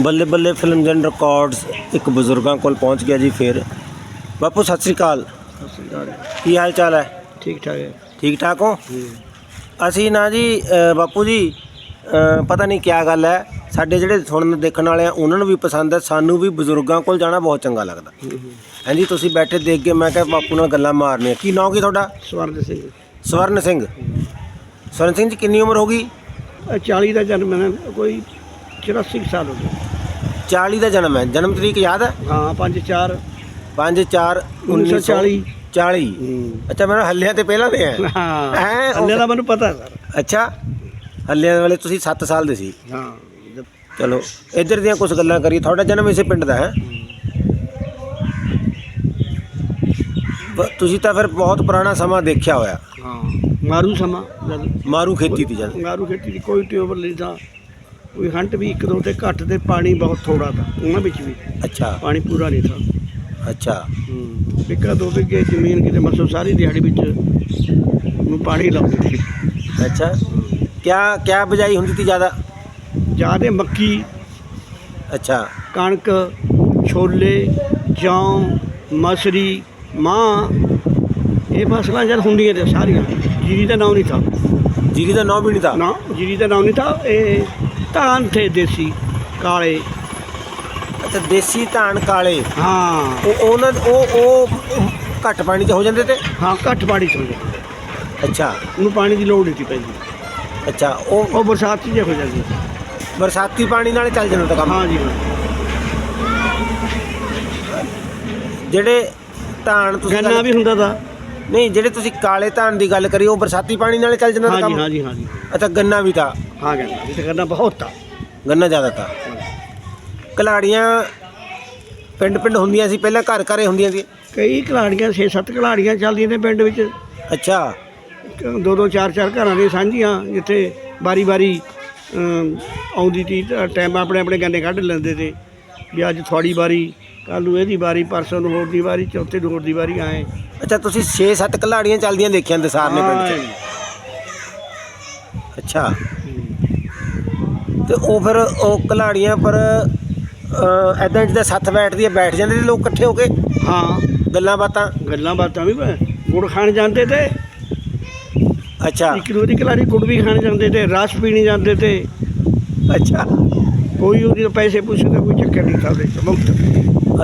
ਬੱਲੇ ਬੱਲੇ films and records ਇੱਕ ਬਜ਼ੁਰਗਾਂ ਕੋਲ ਪਹੁੰਚ ਗਿਆ ਜੀ ਫਿਰ। ਬਾਪੂ ਸਤਿ ਸ੍ਰੀ ਅਕਾਲ। ਸਤਿ ਸ਼੍ਰੀ ਅਕਾਲ ਕੀ ਹਾਲ ਚਾਲ ਹੈ? ਠੀਕ ਠਾਕ ਹੈ। ਠੀਕ ਠਾਕ ਹੋ? ਅਸੀਂ ਨਾ ਜੀ ਅ, ਬਾਪੂ ਜੀ ਅ, ਪਤਾ ਨਹੀਂ ਕਿਆ ਗੱਲ ਹੈ। ਸਾਡੇ ਜਿਹੜੇ ਸੁਣਨ ਦੇਖਣ ਵਾਲੇ ਆ ਉਹਨਾਂ ਨੂੰ ਵੀ ਪਸੰਦ ਹੈ। ਸਾਨੂੰ ਵੀ ਬਜ਼ੁਰਗਾਂ ਕੋਲ ਜਾਣਾ ਬਹੁਤ ਚੰਗਾ ਲੱਗਦਾ। ਹਾਂਜੀ ਤੁਸੀਂ ਬੈਠੇ ਦੇਖ ਕੇ ਮੈਂ ਕਿਹਾ ਬਾਪੂ ਨਾਲ ਗੱਲਾਂ ਮਾਰਨੀਆਂ। ਕੀ ਨਾਂ ਕੀ ਤੁਹਾਡਾ? ਸਵਰਨ ਸਿੰਘ। ਸਵਰਨ ਸਿੰਘ। ਸਵਰਨ ਸਿੰਘ ਜੀ ਕਿੰਨੀ ਉਮਰ ਹੋ ਗਈ? ਇਹ 40 ਦਾ ਜਨਮ ਹੈ। ਕੋਈ 84 ਕੁ ਸਾਲ ਹੋ ਗਏ। 40 ਦਾ ਜਨਮ ਹੈ। ਜਨਮ ਤਰੀਕ ਯਾਦ ਹੈ? ਹਾਂ 5 4 5 4 1940 40 ਅੱਛਾ ਮੈਨੂੰ ਹੱਲਿਆਂ ਤੇ ਪਹਿਲਾਂ ਦੇ ਹੈ। ਹਾਂ ਹੈਂ, ਉਹ- ਦਾ ਮੈਨੂੰ ਪਤਾ ਸਰ। ਅੱਛਾ ਹੱਲਿਆਂ ਵਾਲੇ ਤੁਸੀਂ 7 ਸਾਲ ਦੇ ਸੀ। ਹਾਂ ਚਲੋ ਇੱਧਰ ਦੀਆਂ ਕੁਝ ਗੱਲਾਂ ਕਰੀਏ। ਤੁਹਾਡਾ ਜਨਮ ਇਸੇ ਪਿੰਡ ਦਾ ਹੈ। ਬ- ਤੁਸੀਂ ਤਾਂ ਫਿਰ ਬਹੁਤ ਪੁਰਾਣਾ ਸਮਾਂ ਦੇਖਿਆ ਹੋਇਆ। ਹਾਂ ਮਾਰੂ ਸਮਾਂ ਜਦ ਮਾਰੂ ਖੇਤੀ ਦੀ ਜਦ। ਮਾਰੂ ਖੇਤੀ ਦੀ ਕੋਈ ਟਿਊਬਲ ਨਹੀਂ ਥਾ। ਕੋਈ ਹੰਟ ਵੀ ਇੱਕ ਦੋ ਤੇ ਘੱਟ ਤੇ ਪਾਣੀ ਬਹੁਤ ਥੋੜਾ ਥਾ ਉਹਨਾਂ ਵਿੱਚ ਵੀ। ਅੱਛਾ। ਪਾਣੀ ਪੂਰਾ ਨਹੀਂ ਥਾ। ਅੱਛਾ। ਹੂੰ। ਇੱਕਾ ਦੋ ਵਿਗੇ ਜ਼ਮੀਨ ਕਿਤੇ ਮਸੋ ਸਾਰੀ ਦਿਹਾੜੀ ਵਿੱਚ ਨੂੰ ਪਾਣੀ ਲਾਉਂਦੇ ਸੀ। ਅੱਛਾ। ਕਿਆ ਕਿਆ ਬਜਾਈ ਹੁੰਦੀ ਸੀ ਜ਼ਿਆਦਾ? ਜਿਆਦੇ ਮੱਕੀ ਅੱਛਾ। ਕਣਕ ਛੋਲੇ ਜੌਂ ਮਸਰੀ ਮਾਂ ਇਹ ਫਸਲਾਂ ਜਦ ਹੁੰਦੀਆਂ ਤੇ ਸਾਰੀਆਂ। ਜੀਰੀ ਦਾ ਨਾਮ ਨਹੀਂ ਥਾ। ਜੀਰੀ ਦਾ ਨਾਂ ਵੀ ਨਹੀਂ ਤਾਂ ਨਾ ਜੀਰੀ ਦਾ ਨਾਮ ਨਹੀਂ ਥਾ। ਇਹ ਧਾਨ ਥੇ ਦੇਸੀ ਕਾਲੇ। ਅੱਛਾ ਦੇਸੀ ਧਾਨ ਕਾਲੇ। ਹਾਂ। ਉਹ ਉਹਨਾਂ ਉਹ ਉਹ ਘੱਟ ਪਾਣੀ 'ਚ ਹੋ ਜਾਂਦੇ ਤੇ? ਹਾਂ ਘੱਟ ਪਾਣੀ ਚੁੰਦੇ ਅੱਛਾ। ਉਹਨੂੰ ਪਾਣੀ ਦੀ ਲੋੜ ਨਹੀਂ ਪੈਂਦੀ। ਅੱਛਾ ਉਹ ਉਹ ਬਰਸਾਤ 'ਚ ਜੇ ਹੋ ਜਾਂਦੀ ਬਰਸਾਤੀ ਪਾਣੀ ਨਾਲ ਚੱਲ ਜਾਂਦਾ ਤਾਂ ਕੰਮ? ਹਾਂ ਜੀ ਹਾਂ। ਜਿਹੜੇ ਧਾਨ ਤੁਸੀਂ ਗੰਨਾ ਗੱਲ- ਵੀ ਹੁੰਦਾ ਤਾ। ਨਹੀਂ ਜਿਹੜੇ ਤੁਸੀਂ ਕਾਲੇ ਧਾਨ ਦੀ ਗੱਲ ਕਰੀ ਉਹ ਬਰਸਾਤੀ ਪਾਣੀ ਨਾਲ ਚੱਲ ਜਾਂਦਾ ਤਾਂ ਹਾਂ ਜੀ ਕੰਮ? ਹਾਂ ਜੀ ਹਾਂ ਜੀ। ਅੱਛਾ ਗੰਨਾ ਵੀ ਤਾਂ। ਹਾਂ ਗੰਨਾ ਤਾਂ ਗੰਨਾ ਬਹੁਤ ਤਾ ਗੰਨਾ ਜ਼ਿਆਦਾ ਤਾਂ। ਕਲਾੜੀਆਂ ਪਿੰਡ ਪਿੰਡ ਹੁੰਦੀਆਂ ਸੀ ਪਹਿਲਾਂ ਘਰ ਘਰੇ ਹੁੰਦੀਆਂ ਸੀ। ਕਈ ਘਲਾੜੀਆਂ 6-7 ਘਲਾੜੀਆਂ ਚੱਲਦੀਆਂ ਨੇ ਪਿੰਡ ਵਿੱਚ। ਅੱਛਾ। ਦੋ ਦੋ ਚਾਰ ਚਾਰ ਘਰਾਂ ਦੀਆਂ ਸਾਂਝੀਆਂ ਜਿੱਥੇ ਵਾਰੀ ਵਾਰੀ ਆਉਂਦੀ ਤੀ ਤਾਂ ਟਾਈਮ ਆਪਣੇ ਆਪਣੇ ਗੰਨੇ ਕੱਢ ਲੈਂਦੇ ਤੇ ਵੀ ਅੱਜ ਤੁਹਾਡੀ ਵਾਰੀ ਕੱਲ ਨੂੰ ਇਹਦੀ ਵਾਰੀ ਪਰਸੋਂ ਨੂੰ ਹੋਰ ਦੀ ਵਾਰੀ ਚੌਥੇ ਨੂੰ ਹੋਰ ਦੀ ਵਾਰੀ ਆਏ। ਅੱਛਾ ਤੁਸੀਂ 6-7 ਕਲਾੜੀਆਂ ਚੱਲਦੀਆਂ ਦੇਖੀਆਂ ਦਸਾਰ ਨੇ ਪਿੰਡ 'ਚ। ਅੱਛਾ। ਤੇ ਉਹ ਫਿਰ ਉਹ ਕਲਾੜੀਆਂ ਪਰ ਐਦਾਂ ਜਿੱਦਾਂ ਸੱਤ ਬੈਠਦੀ ਹੈ ਬੈਠ ਜਾਂਦੇ ਸੀ ਲੋਕ ਇਕੱਠੇ ਹੋ ਕੇ ਹਾਂ। ਗੱਲਾਂ ਬਾਤਾਂ। ਗੱਲਾਂ ਬਾਤਾਂ ਵੀ ਬ- ਗੁੜ ਖਾਣ ਜਾਂਦੇ ਤੇ। ਅੱਛਾ। ਇੱਕ ਦੂਜੀ ਕਲਾੜੀ ਗੁੜ ਵੀ ਖਾਣ ਜਾਂਦੇ ਤੇ ਰਸ ਪੀਣ ਜਾਂਦੇ ਤੇ। ਅੱਛਾ। ਕੋਈ ਉਹਦੇ ਤੋਂ ਪੈਸੇ ਪੁੱਛਦਾ ਕੋਈ ਚੱਕਰ ਨਹੀਂ ਉਹਦੇ 'ਚ, ਮੁਫਤ।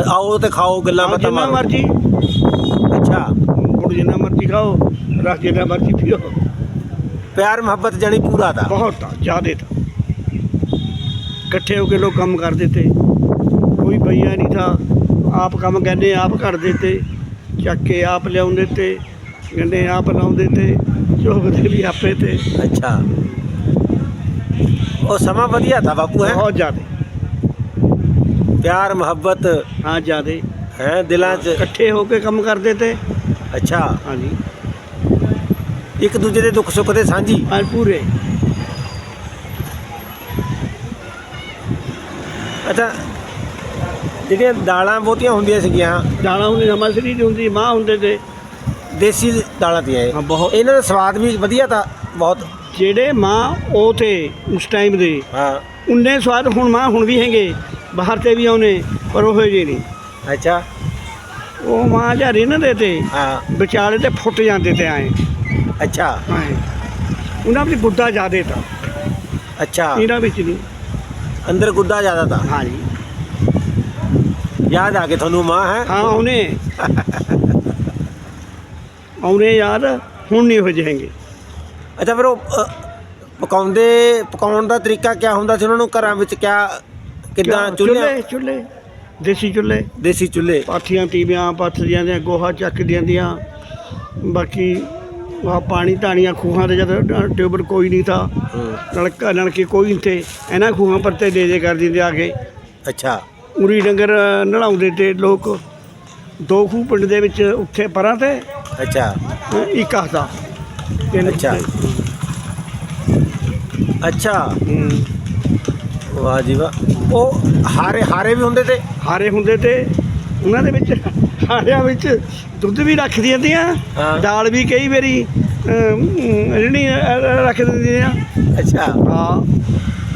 ਆਓ ਤੇ ਖਾਓ ਗੱਲਾਂ ਬਾਤਾਂ ਜਿੰਨਾ ਮਾਰੋ। ਮਰਜ਼ੀ। ਅੱਛਾ। ਗੁੜ ਜਿੰਨਾ ਮਰਜ਼ੀ ਖਾਓ ਰਸ ਜਿੰਨਾ ਮਰਜ਼ੀ ਪੀਓ। ਪਿਆਰ ਮੁਹੱਬਤ ਜਾਨੀ ਪੂਰਾ ਦਾ। ਬਹੁਤ ਆ ਜ਼ਿਆਦੇ ਤਾਂ। ਇਕੱਠੇ ਹੋ ਕੇ ਲੋਕ ਕੰਮ ਕਰਦੇ ਤੇ ਕੋਈ ਭਈਆ ਨਹੀਂ ਥਾ। ਆਪ ਕੰਮ ਕਹਿੰਦੇ ਆਪ ਕਰਦੇ ਤੇ ਚੱਕ ਕੇ ਆਪ ਲਿਆਉਂਦੇ ਤੇ ਗੰਨੇ ਆਪ ਲਾਉਂਦੇ ਤੇ ਚੋਗਦੇ ਵੀ ਆਪੇ ਤੇ। ਅੱਛਾ। ਉਹ ਸਮਾਂ ਵਧੀਆ था ਬਾਪੂ ਹੈ? ਬਹੁਤ ਜ਼ਿਆਦੇ। ਪਿਆਰ ਮੁਹੱਬਤ। ਹਾਂ ਜ਼ਿਆਦੇ। ਹੈ ਦਿਲਾਂ 'ਚ? ਇਕੱਠੇ ਹੋ ਕੇ ਕੰਮ ਕਰਦੇ ਤੇ ਅੱਛਾ। ਹਾਂਜੀ। ਇੱਕ ਦੂਜੇ ਦੇ ਦੁੱਖ ਸੁੱਖ ਦੇ ਸਾਂਝੀ? ਹਾਂ ਪੂਰੇ। ਅੱਛਾ ਜਿਹੜੀਆਂ ਦਾਲਾਂ ਬਹੁਤੀਆਂ ਹੁੰਦੀਆਂ ਸੀਗੀਆਂ ਦਾਣਾ ਹੁੰਦੀ ਮਸਰੀ ਦੀ ਹੁੰਦੀ ਮਾਂ ਹੁੰਦੇ ਤੇ। ਦੇਸੀ ਦਾਲਾਂ ਤੀਆਂ ਇਹ। ਹਾਂ ਬਹੁਤ। ਇਹਨਾਂ ਦਾ ਸਵਾਦ ਵੀ ਵਧੀਆ ਤਾਂ ਬਹੁਤ। ਜਿਹੜੇ ਮਾਂ ਉਹ ਤੇ ਉਸ ਟਾਈਮ ਦੇ। ਹਾਂ। ਉਨੇ ਸਵਾਦ ਹੁਣ ਮਾਂ ਹੁਣ ਵੀ ਹੈਗੇ। ਬਾਹਰ ਤੇ ਵੀ ਆਉਨੇ ਪਰ ਉਹ ਜਿਹੇ ਨਹੀਂ। ਅੱਛਾ। ਉਹ ਮਾਂ ਜਾਂ ਰਿੰਨਦੇ ਤੇ ਹਾਂ। ਵਿਚਾਲੇ ਤੇ ਫੁੱਟ ਜਾਂਦੇ ਤੇ ਆਏ। ਅੱਛਾ। ਆਏ। ਉਹਨਾਂ ਵਿੱਚ ਗੁੱਦਾ ਜ਼ਿਆਦੇ ਤਾਂ। ਅੱਛਾ। ਇਹਨਾਂ ਵਿੱਚ ਨਹੀਂ। ਅੰਦਰ ਗੁੱਦਾ ਜ਼ਿਆਦਾ ਤਾਂ। ਹਾਂਜੀ। ਯਾਦ ਆ ਕੇ ਤੁਹਾਨੂੰ ਮਾਂ ਹੈ? ਹਾਂ ਉਹਨੇ ਆਉਨੇ ਯਾਦ ਹੁਣ ਨਹੀਂ ਹੋ ਜਾਣਗੇ ਅੱਛਾ ਫਿਰ ਉਹ ਅ, ਪਕਾਉਂਦੇ ਪਕਾਉਣ ਦਾ ਤਰੀਕਾ ਕਿਆ ਹੁੰਦਾ ਸੀ? ਉਹਨਾਂ ਨੂੰ ਘਰਾਂ ਵਿੱਚ ਕਿਆ ਕਿੱਦਾਂ ਚੁੱਲ੍ਹੇ? ਚੁੱਲ੍ਹੇ ਦੇਸੀ ਚੁੱਲ੍ਹੇ। ਦੇਸੀ ਚੁੱਲ੍ਹੇ। ਪਾਥੀਆਂ ਤੀਵੀਆਂ ਪਾਥੀਆਂ ਦੀਆਂ ਗੋਹਾ ਚੱਕਦੀਆਂ ਦੀਆਂ। ਬਾਕੀ ਧਾਣੀਆਂ ਖੂਹਾਂ ਤੇ ਜਦ ਟਿਊਬਲ ਕੋਈ ਨਹੀਂ ਥਾ ਹੂੰ, ਨਲਕਾ ਨਲਕੇ ਕੋਈ ਨਹੀਂ ਤੇ ਇਹਨਾਂ ਖੂਹਾਂ ਪਰ ਤੇ ਦੇ ਦੇ ਕਰ ਦਿੰਦੇ ਆ ਕੇ। ਅੱਛਾ। ਉਰੀ ਡੰਗਰ ਨਲਾਉਂਦੇ ਤੇ ਲੋਕ ਦੋ ਖੂਹ ਪਿੰਡ ਦੇ ਵਿੱਚ ਉੱਥੇ ਪਰਾਂ ਤੇ ਅੱਛਾ। ਇੱਕ ਹਸਦਾ ਤਿੰਨ ਅੱਛਾ। ਅੱਛਾ। ਵਾਹ ਜੀ ਵਾਹ। ਉਹ ਹਾਰੇ ਹਾਰੇ ਵੀ ਹੁੰਦੇ ਤੇ? ਹਾਰੇ ਹੁੰਦੇ ਤੇ ਉਹਨਾਂ ਦੇ ਵਿੱਚ ਹਾਰਿਆਂ ਵਿੱਚ ਦੁੱਧ ਵੀ ਰੱਖ ਦਿੰਦੀਆਂ। ਦਾਲ ਵੀ ਕਈ ਵਾਰੀ ਜਿਹੜੀ ਰੱਖ ਦਿੰਦੀਆਂ। ਅੱਛਾ। ਹਾਂ।